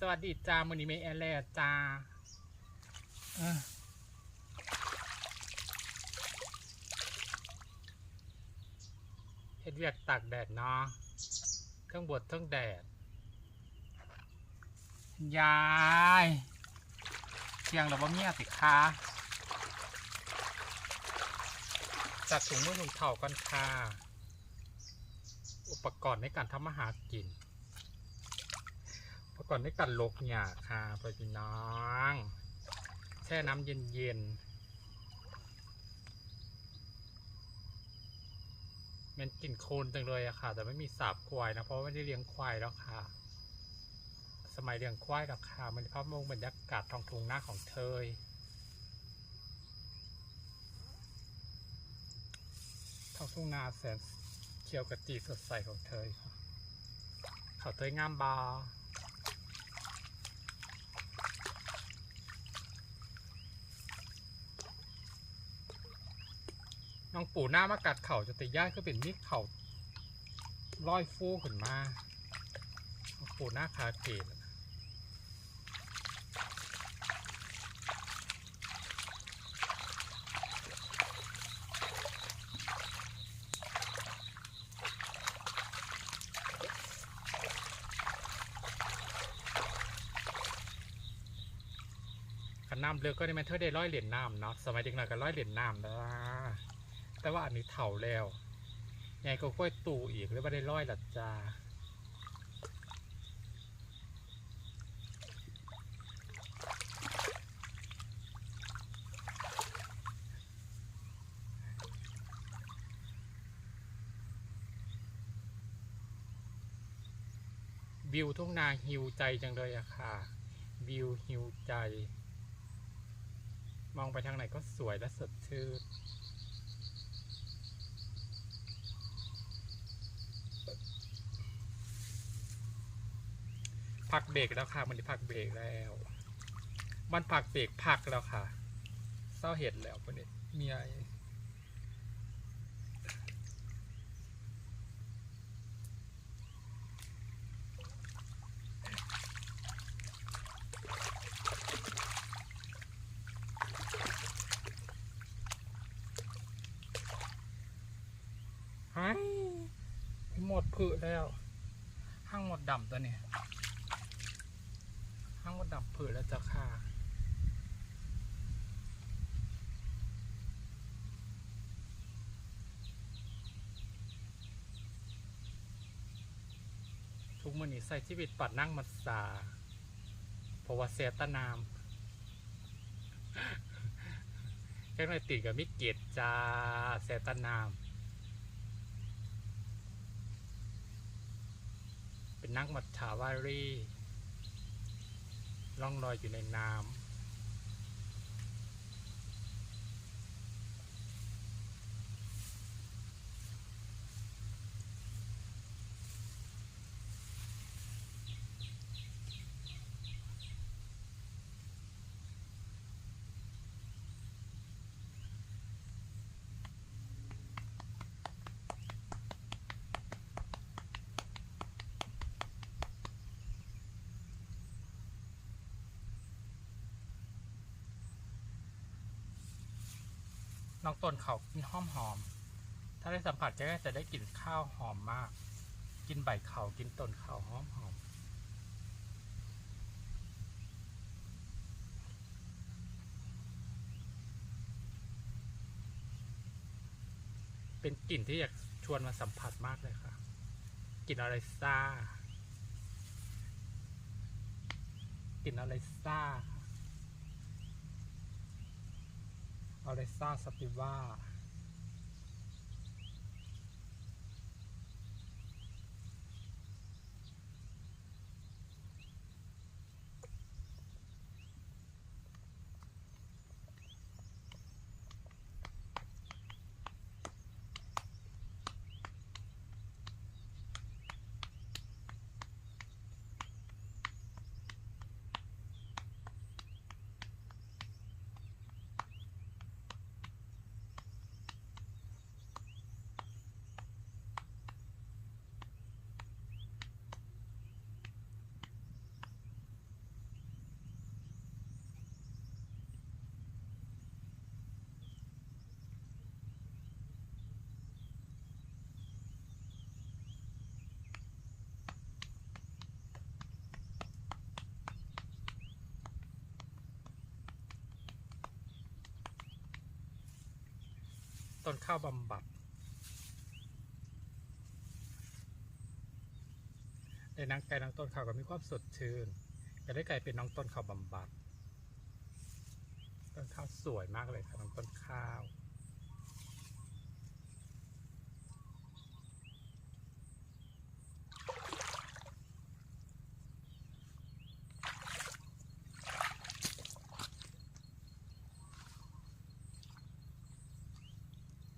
สวัสดีจ้ามือนี้ไม่แอลแลจ้าเฮ็ดเวียกตากแดดเนาะเครื่องบดเครื่องแดด ยายเที่ยงเราบ่เมียสิคะจัดถุงมือถุงเข่ากันค่ะ อุปกรณ์ในการทำอาหารกิน กรณ์ในการลกหยาค่ะไปพี่น้อง แช่น้ำเย็นๆมันกลิ่นโคลนจังเลยอะค่ะ แต่ไม่มีสาบควายนะ เพราะไม่ได้เลี้ยงควายแล้วค่ะ สมัยเลี้ยงควายแล้วค่ะมันภาพมองบรรยากาศทองทุ่งหน้าของเธอท้องทุ่งนาแสนเขียวกระจีสดใสของเธอค่ะเขาเธองามบา น้องปู่หน้ามากัดเข่าจะติย่าก็เป็นมีดเข่าร้อยฟูขึ้นมาน้องปู่หน้าคาเกตขันน้ำเลือกก็ได้แมนเธอได้ร้อยเหรียญน้ำเนาะสมัยเด็กหน่อยก็ร้อยเหรียญน้ำนะ แต่ว่าอันนี้เถ่าแล้วยายก็ค่อยตู่อีกหรือว่าได้ร้อยหละจ้าวิวทุ่งนาฮิวใจจังเลยอะค่ะ วิวฮิวใจ มองไปทางไหนก็สวยและสดชื่น พักเบรกแล้วค่ะมันนี้พักเบรกแล้วมันพักเบรกพักแล้วค่ะเศร้าเห็ดแล้วคนนี้มียหายหมดผืแล้วห้างหมดดำตัวนี้างหมดดำผืแล้วจะค่ะทุกมือนี้ใส่ชีวิตปัดนั่งมัดสาเพราะว่าเสียตนามแค่หน่อยติดกับมิเกตจ้าเสียตนาม เป็นนักมัจฉาวารี ล่องลอยอยู่ในน้ำ น้องต้นเขากินหอมหอม ถ้าได้สัมผัสก็จะได้กลิ่นข้าวหอมมาก กินใบเขากินต้นเขาหอมหอมเป็นกลิ่นที่อยากชวนมาสัมผัสมากเลยค่ะ กลิ่นอะไรซ่ากลิ่นอะไรซ่าค่ะ อเลซ่าสติว่า ต้นข้าวบำบัดในนังไก่นางต้นข้าวก็มีความสดชื่นก็ได้ไก่เป็นน้องต้นข้าวบำบัด ต้นข้าวสวยมากเลยค่ะน้องต้นข้าว